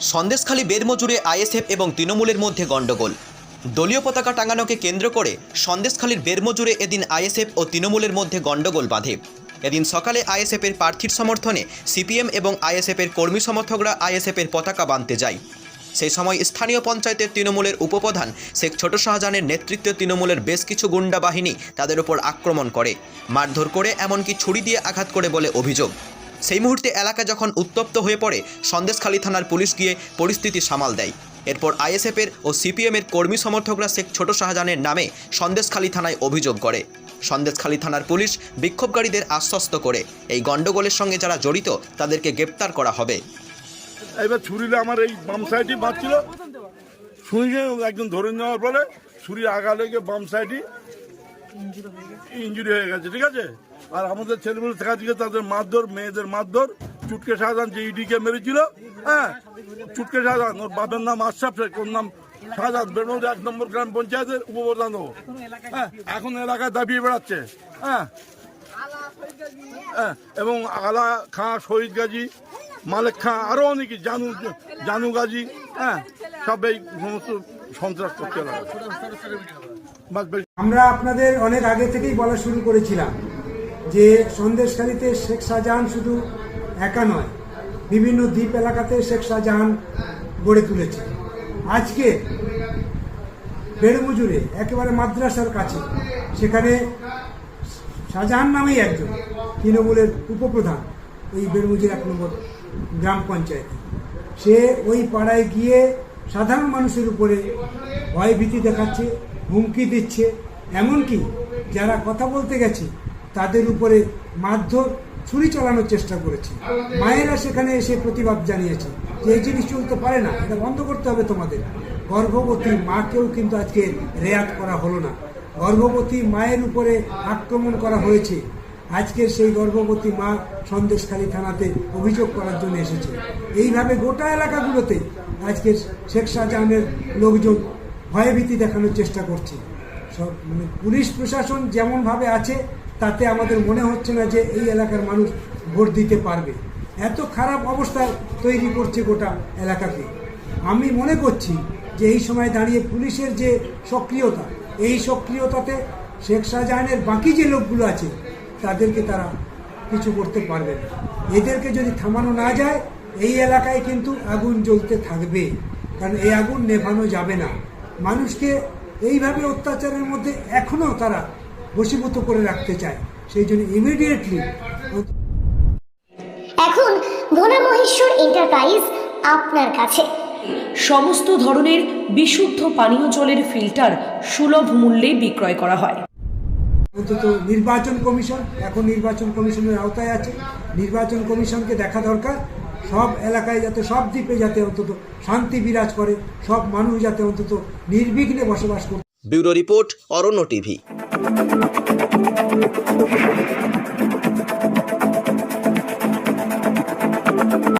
Sandeshkhali বেরমজুরে ISF এবং তৃণমূলের মধ্যে গণ্ডগোল। দলীয় পতাকা টাঙানোকে কেন্দ্র করে সন্দেশখালীর বেরমজুরে এদিন আইএসএফ ও তৃণমূলের মধ্যে গণ্ডগোল বাঁধে। এদিন সকালে আইএসএফের প্রার্থীর সমর্থনে সিপিএম এবং আইএসএফের কর্মী সমর্থকরা আইএসএফের পতাকা বাঁধতে যায়। সেই সময় স্থানীয় পঞ্চায়েতের তৃণমূলের উপপ্রধান শেখ ছোট শাহজাহানের নেতৃত্বে তৃণমূলের বেশ কিছু গুন্ডা বাহিনী তাদের উপর আক্রমণ করে, মারধর করে এমনকি ছুরি দিয়ে আঘাত করে বলে অভিযোগ। সেই মুহূর্তে এলাকা যখন উত্তপ্ত হয়ে পড়ে, সন্দেশখালী থানার পুলিশ গিয়ে পরিস্থিতি সামাল দেয়। এরপর আইএসএফের ও সিপিএমের কর্মী সমর্থকরা শেখ ছোট শাহজাহানের নামে সন্দেশখালী থানায় অভিযোগ করে। সন্দেশখালী থানার পুলিশ বিক্ষোভকারীদের আশ্বস্ত করে। এই গণ্ডগোলের সঙ্গে যারা জড়িত, তাদেরকে গ্রেপ্তার করা হবে। এবার ছুরিটা আমার এই বাম সাইডে বাঁচছিল ছুরিকে একজন ধরে নেওয়ার পরে ছুরি আগা লেগে বাম সাইডে ইঞ্জুরি হয়ে গেছে। ঠিক আছে? আর আমাদের ছেলেমেয়ে থাকা থেকে তাদের মারধর মেয়েদের মারধর চুটকে শাহজাহান যে ইডিকে মেরেছিল হ্যাঁ? চুটকে শাহজাহান ওর বাপের নাম আশরাফ শেখ ওর নাম শাহজাহান বেরমোদ এক নম্বর গ্রাম পঞ্চায়েতের উপপ্রধান ও। হ্যাঁ এখন এলাকায় দাবিয়ে বেড়াচ্ছে হ্যাঁ? হ্যাঁ, এবং আলা খাঁ শহীদ গাজী মালেক খাঁ আরও অনেকে জানু জানু গাজী হ্যাঁ? সব এই সমস্ত আমরা আপনাদের অনেক আগে থেকেই বলা শুরু করেছিলাম যে সন্দেশখালীতে শেখ শাহজাহান শুধু একা নয়, বিভিন্ন দ্বীপ এলাকাতে শেখ শাহজাহান গড়ে তুলেছে। আজকে বেড়মুজুরে, একেবারে মাদ্রাসার কাছে, সেখানে শাহজাহান নামেই একজন, তৃণমূলের উপপ্রধান, এই বেড়মুজুর এক নম্বর গ্রাম পঞ্চায়েতে। সে ওই পাড়ায় গিয়ে সাধারণ মানুষের উপরে ভয় ভীতি দেখাচ্ছে, হুমকি দিচ্ছে। এমনকি যারা কথা বলতে গেছে, তাদের উপরে মারধর, ছুরি চালানোর চেষ্টা করেছে। মায়েরা সেখানে এসে প্রতিবাদ জানিয়েছে যে এই জিনিস চলতে পারে না, এটা বন্ধ করতে হবে তোমাদের। গর্ভবতী মাকেও কিন্তু আজকে রেয়াত করা হলো না। গর্ভবতী মায়ের উপরে আক্রমণ করা হয়েছে। আজকে সেই গর্ভবতী মা সন্দেশখালী থানাতে অভিযোগ করার জন্য এসেছে। এইভাবে গোটা এলাকাগুলোতে আজকে শেখ শাহজাহানের লোকজন ভয়ভীতি দেখানোর চেষ্টা করছে। সব মানে পুলিশ প্রশাসন যেমনভাবে আছে, তাতে আমাদের মনে হচ্ছে না যে এই এলাকার মানুষ ভোট দিতে পারবে। এত খারাপ অবস্থা তৈরি করছে গোটা এলাকাকে। আমি মনে করছি যে এই সময় দাঁড়িয়ে পুলিশের যে সক্রিয়তা, এই সক্রিয়তাতে শেখ শাহজাহানের বাকি যে লোকগুলো আছে, তাদেরকে তারা কিছু করতে পারবে না। এদেরকে যদি থামানো না যায় এই এলাকায় কিন্তু আগুন জ্বলতে থাকবে কারণ এই আগুন নেভানো যাবে না। মানুষকে এইভাবে অত্যাচারের মধ্যে এখনও তারা বশীভূত করে রাখতে চায় সেই জন্য ইমিডিয়েটলি এখন ভোলা মহেশ্বর এন্টারপ্রাইজ আপনার কাছে। সমস্ত ধরনের বিশুদ্ধ পানীয় জলের ফিল্টার সুলভ মূল্যে বিক্রয় করা হয়। অন্তত নির্বাচন কমিশন এখন নির্বাচন কমিশনের আওতায় আছে। নির্বাচন কমিশনকে দেখা দরকার সব এলাকায় যাতে সব দ্বীপে যাতে অন্তত শান্তি বিরাজ করে, সব মানুষ যাতে অন্তত নির্বিঘ্নে বসবাস করে ব্যুরো রিপোর্ট অরণ্য টিভি।